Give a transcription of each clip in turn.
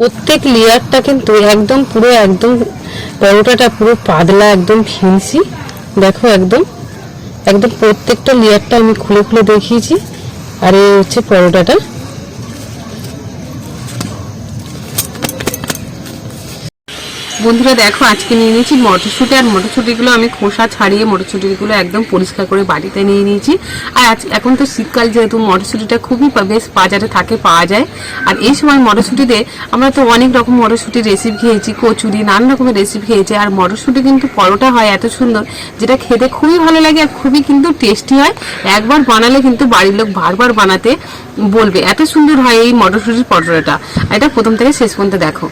প্রত্যেক লেয়ারটা কিন্তু একদম পুরো, একদম পরোটাটা পুরো পাতলা, একদম ফিনসি। দেখো একদম একদম প্রত্যেকটা লেয়ারটা আমি খুলে খুলে দেখিয়েছি। আর এই হচ্ছে পরোটাটা। বন্ধুরা দেখো, আজকে নিয়ে নিয়েছি মটরশুঁটি, আর মটরশুঁটিগুলো আমি খোসা ছাড়িয়ে মটরশুঁটিগুলো একদম পরিষ্কার করে বাড়িতে নিয়ে নিয়েছি। আর আজ এখন তো শীতকাল যেহেতু মটরশুঁটিটা খুবই বেশ বাজারে থাকে, পাওয়া যায়। আর এই সময় মটরশুঁটিতে আমরা তো অনেক রকম মটরশুঁটির রেসিপি খেয়েছি, কচুরি নানান রকমের রেসিপি খেয়েছি। আর মটরশুঁটি কিন্তু পরোটা হয় এত সুন্দর, যেটা খেতে খুবই ভালো লাগে আর খুবই কিন্তু টেস্টি হয়। একবার বানালে কিন্তু বাড়ির লোক বারবার বানাতে বলবে, এত সুন্দর হয় এই মটরশুঁটির পরোটাটা। এটা প্রথম থেকে শেষ পর্যন্ত দেখো।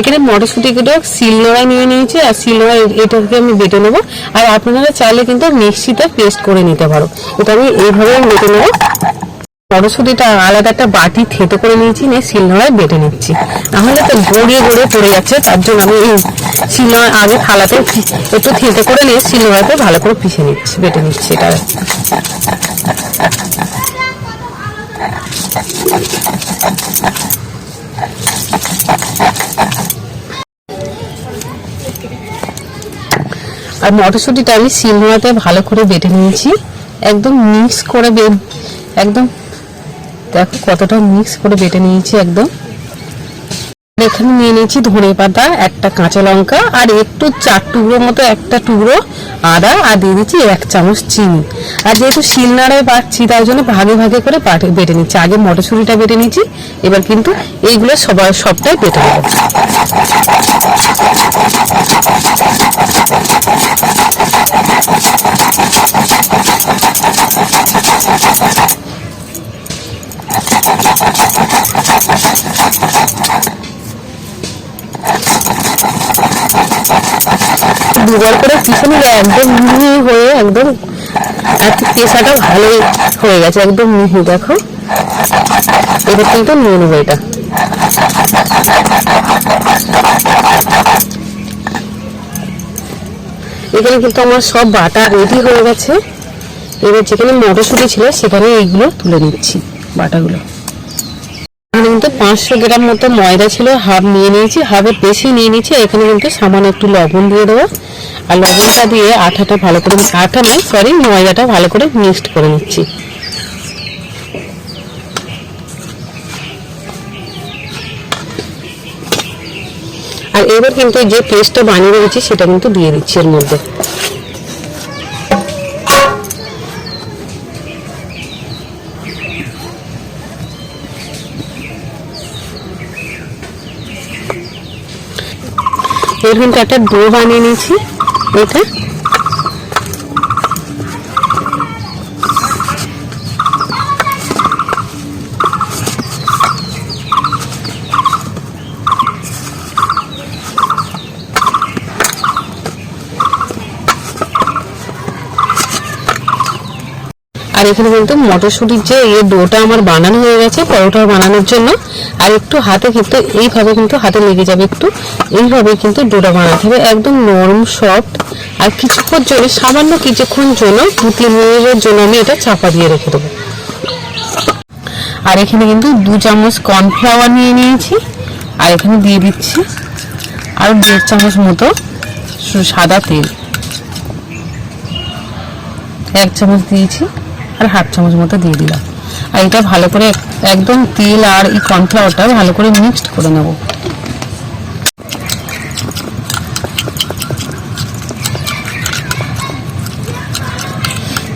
এখানে মটরশুঁটিগুলো শিলনোড়ায় নিয়ে নিয়েছি, আর শিলনোড়ায় এটাকে আমি বেটে নেব। আর আপনারা চাইলে কিন্তু মিক্সিতে পেস্ট করে নিতে পারো। এটা আমি এইভাবে বেটে নেব। মটরশুঁটিটা আলাদা একটা বাটি থেতো করে নিয়েছি, নিয়ে শিল শিলনোড়ায় বেটে নিচ্ছি। নাহলে তো গড়িয়ে গড়িয়ে পড়ে যাচ্ছে, তার জন্য আমি এই শিলনোড়ায় আগে থালাতে একটু থেতো করে নিয়ে শিল শিলনোড়াতে ভালো করে পিষে নিচ্ছি, বেটে নিচ্ছি এটা। আর মটরশুঁটিটা আমি শিলনোড়াতে ভালো করে বেটে নিয়েছি। একদম মিক্স করে একদম, দেখো কতটা মিক্স করে বেটে নিয়েছি একদম। এখানে নিয়ে নিয়েছি ধনে পাতা, একটা কাঁচা লঙ্কা, আর একটু চার টুকরো মতো একটা টুকরো আদা, আর দিয়ে দিচ্ছি এক চামচ চিনি। আর যেহেতু শিলনাড়ায় বাটছি তার জন্য ভাগে ভাগে করে বেটে নিচ্ছি। আগে মটরশুঁটিটা বেটে নিচ্ছি, এবার কিন্তু এইগুলো সবার সবটাই বেটে নেব। দুবার করে পিছনে একদম মিহি হয়ে একদম আর পেশাটা ভালোই হয়ে গেছে, একদম মিহি, দেখো। এবার কিন্তু নিয়ে নেব এটা। এখানে কিন্তু আমার সব বাটা রেডি হয়ে গেছে। এবার যেখানে মটরশুঁটি ছিল সেখানে এইগুলো তুলে নিচ্ছি, বাটাগুলো। এখানে কিন্তু পাঁচশো গ্রাম মতো ময়দা ছিল, হাফ নিয়ে নিয়েছি, হাফের বেশি নিয়ে নিয়েছি। এখানে কিন্তু সামান্য একটু লবণ দিয়ে দেবো। আর লবণটা দিয়ে আঠাটা ভালো করে, আঠা নয় সরি ময়দাটা ভালো করে মিক্সড করে নিচ্ছি। আর এবার কিন্তু যে পেস্টটা বানিয়ে রেখেছি, সেটা কিন্তু দিয়ে দিচ্ছি এর মধ্যে। এর কিন্তু একটা ডো বানিয়ে নিয়েছি। এটা আর এখানে কিন্তু মটরশুঁটির যে এই ডোটা আমার বানানো হয়ে গেছে পরোটা বানানোর জন্য। আর একটু হাতে কিন্তু এইভাবে কিন্তু হাতে লেগে যাবে একটু। এইভাবে কিন্তু ডোটা বানাতে হবে একদম নরম সফট আর কিছুক্ষণ জন্য সামান্য কিছুক্ষণ জন্য দু, তিন মিনিটের জন্য আমি এটা চাপা দিয়ে রেখে দেবো। আর এখানে কিন্তু দু চামচ কর্নফ্লাওয়ার নিয়ে নিয়েছি, আর এখানে দিয়ে দিচ্ছি আর দেড় চামচ মতো সাদা তেল। এক চামচ দিয়েছি আর হাফ চামচ মতো দিয়ে দিলাম। আর এটা ভালো করে একদম তেল আর এই কর্নফ্লাওয়ারটা ভালো করে মিক্সড করে নেব।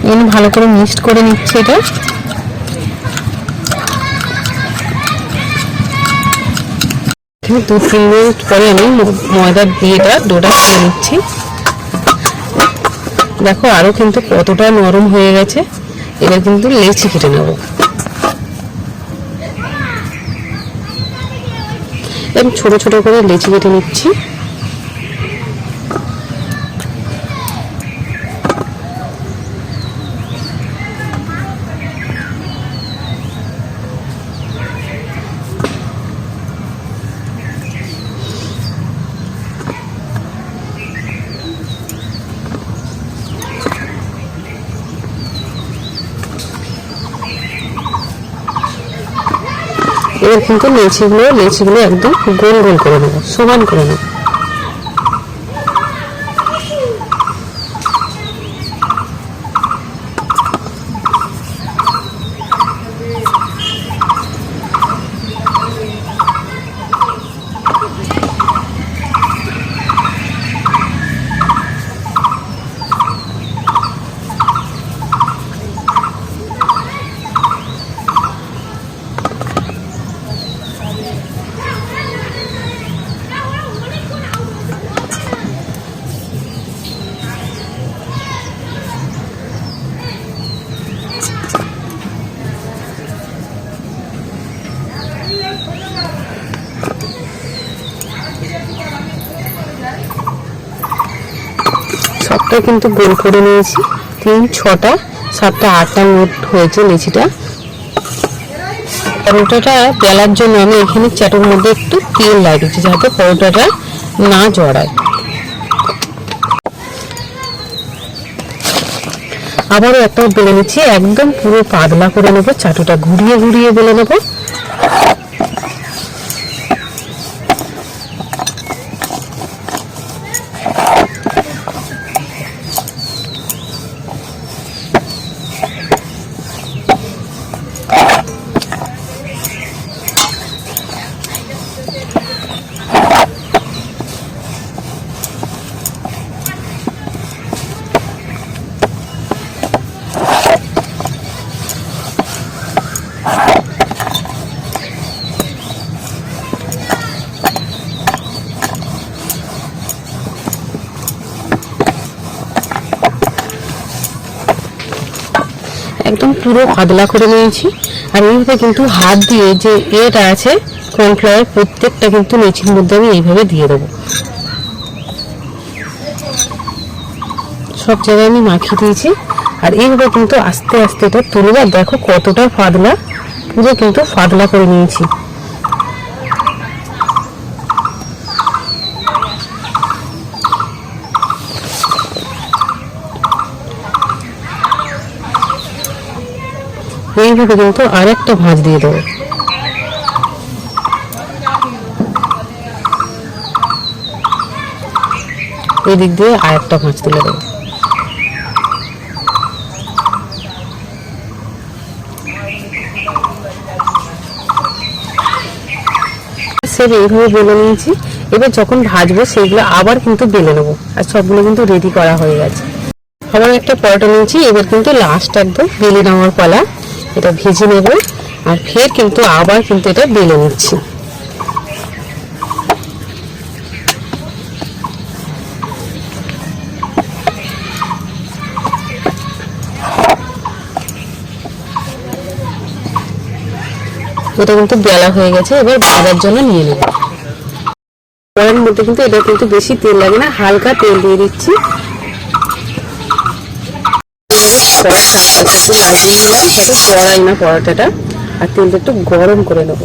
এখানে ভালো করে মিক্সড করে নিচ্ছে এটা। দু তিন মিনিট পরে আমি ময়দা দিয়ে এটা ডোটা করে নিচ্ছি। দেখো আরও কিন্তু কতটা নরম হয়ে গেছে। এবার কিন্তু লেচি কেটে নেব। আমি ছোট ছোট করে লেচি কেটে নিচ্ছি। এবার কিন্তু লেচিগুলো লেচিগুলো একদম গোল গোল করে নেব সমান করে নেব। সবটা কিন্তু গোল করে নিয়েছি। তিন, ছটা, সাতটা, আটটা মোট হয়েছে লিচিটা। পরোটাটা বেলার জন্য আমি এখানে চাটুর মধ্যে একটু তেল লাগিয়েছি যাতে পরোটাটা না জড়ায়। আবারও একটা বেলে নিচ্ছি, একদম পুরো পাতলা করে নেব, চাটুটা ঘুরিয়ে ঘুরিয়ে বেলে নেব একদম পুরো পাতলা করে নিয়েছি। আর এইভাবে কিন্তু হাত দিয়ে যে এটা আছে কর্নফ্লাওয়ার প্রত্যেকটা কিন্তু নিচের মধ্যে আমি এইভাবে দিয়ে দেবো। সব জায়গায় আমি মাখিয়ে দিয়েছি। আর এইভাবে কিন্তু আস্তে আস্তে এটা তুলে, আর দেখো কতটা ফাদলা, পুরো কিন্তু ফাদলা করে নিয়েছি। এইভাবে কিন্তু আরেকটা ভাঁজ দিয়ে দেবো। এই দিক দিয়ে আরেকটা ভাঁজ তুলে দেবো। সেভ এইভাবে বেলে নিয়েছি, এবার যখন ভাজবো সেগুলো আবার কিন্তু বেলে নেব, আর সবগুলো কিন্তু রেডি করা হয়ে গেছে। আবার একটা পরোটা নিয়েছি, এবার কিন্তু লাস্ট একদম বেলে নেওয়ার পালা। এটা ভেজে নেব আর ফের কিন্তু আবার কিন্তু এটা বেলে নিচ্ছি। এটা কিন্তু বেলা হয়ে গেছে, এবার ভাজার জন্য নিয়ে নেব। মধ্যে কিন্তু এটা কিন্তু বেশি তেল লাগে না, হালকা তেল দিয়ে দিচ্ছি। কড়াই হালকা একটু লাগিয়ে দিলাম যাতে কড়াই না পরোটাটা, আর তেলটা একটু গরম করে নেব।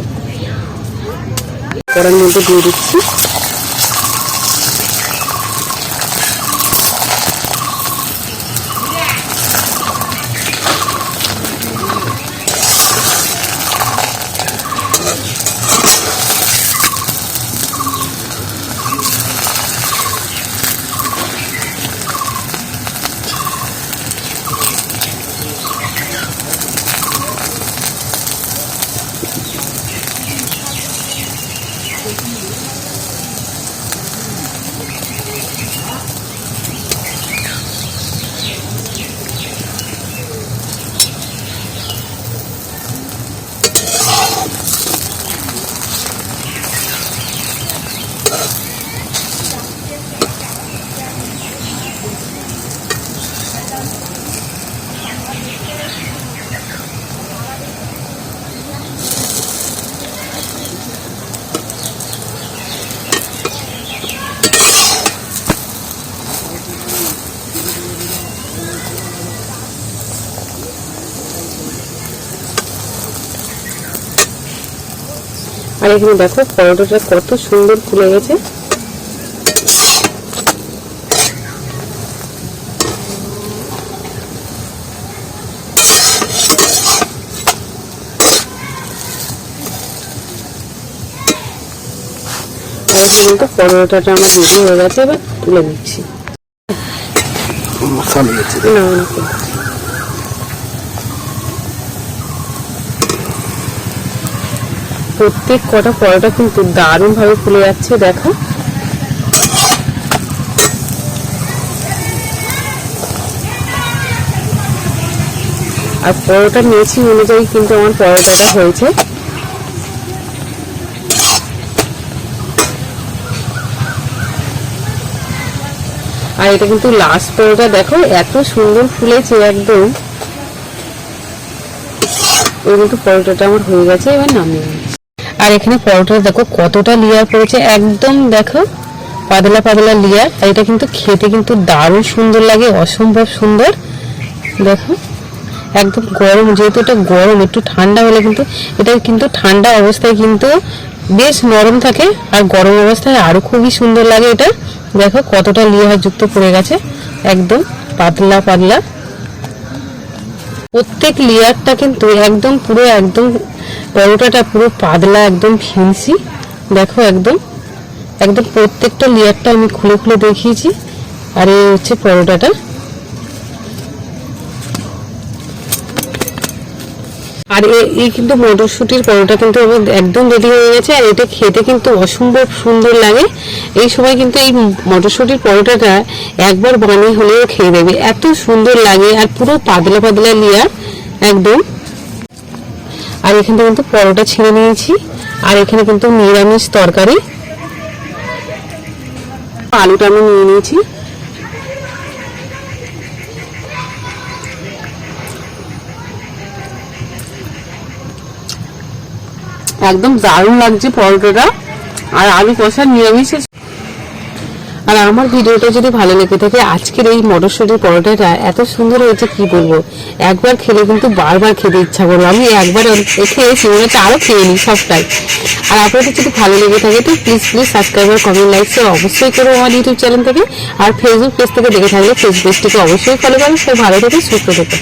কড়াইয়ের মধ্যে দিয়ে দিচ্ছি। আর এখানে দেখো পরোটাটা কত সুন্দর খুলে গেছে। পরোটাটা আমার রেডি হয়ে গেছে এবার তুলে নিচ্ছি। না। প্রত্যেক কটা পরোটা কিন্তু দারুণ ভাবে ফুলে যাচ্ছে, দেখো। আর পরোটা নিয়েছি অনুযায়ী কিন্তু আমার পরোটাটা হয়েছে। আর এটা কিন্তু লাস্ট পরোটা, দেখো, এত সুন্দর ফুলেছে একদম। এই কিন্তু পরোটাটা আমার হয়ে গেছে, এবার নামিয়ে। আর এখানে পরোটা, দেখো কতটা লেয়ার পড়েছে। একদম দেখো পাতলা পাতলা লেয়ার আর এটা কিন্তু খেতে কিন্তু দারুণ সুন্দর লাগে, অসম্ভব সুন্দর। দেখো, একদম গরম, যেহেতু এটা গরম, একটু ঠান্ডা হলে কিন্তু এটা কিন্তু ঠান্ডা অবস্থায় কিন্তু বেশ নরম থাকে, আর গরম অবস্থায় আরও খুবই সুন্দর লাগে এটা। দেখো কতটা লেয়ার যুক্ত পড়ে গেছে, একদম পাতলা পাতলা। প্রত্যেক লেয়ারটা কিন্তু একদম পুরো, একদম পরোটাটা পুরো পাতলা, একদম ফিনসি। দেখো একদম একদম প্রত্যেকটা লেয়ারটা আমি খুলে খুলে দেখিয়েছি। আর এই হচ্ছে পরোটাটা। আর এই কিন্তু মটরশুটির পরোটা কিন্তু একদম রেডি হয়ে গেছে, আর এটা খেতে কিন্তু অসম্ভব সুন্দর লাগে। এই সময় কিন্তু এই মটরশুটির পরোটাটা একবার বানিয়ে হলেও খেয়ে দেবে এত সুন্দর লাগে, আর পুরো পাতলা পাতলা লিয়ার একদম। আর এখানে কিন্তু পরোটা ছিঁড়ে নিয়েছি, আর এখানে কিন্তু নিরামিষ তরকারি। আলুটা আমি নিয়ে নিয়েছি। একদম দারুণ লাগছে পরোটাটা। আর আলু কষা নিরামিষ আর আমার ভিডিওটা যদি ভালো লেগে থাকে, আজকের এই মটরশুটির পরোটাটা এত সুন্দর হয়েছে, কি বলব? একবার খেলে কিন্তু বারবার খেতে ইচ্ছা করব। আমি একবার খেয়েছি, মনে হচ্ছে আরও খেয়ে নিই সবটাই। আর আপনাদের যদি ভালো লেগে থাকে, তো প্লিজ প্লিজ সাবস্ক্রাইব আর কমেন্ট লাইক শেয়ার অবশ্যই করব আমার ইউটিউব চ্যানেল থেকে। আর ফেসবুক পেজ থেকে দেখে থাকলে ফেসবুক পেজটিকে অবশ্যই ফলো করুন সে ভালো থেকে, সুস্থ থেকে।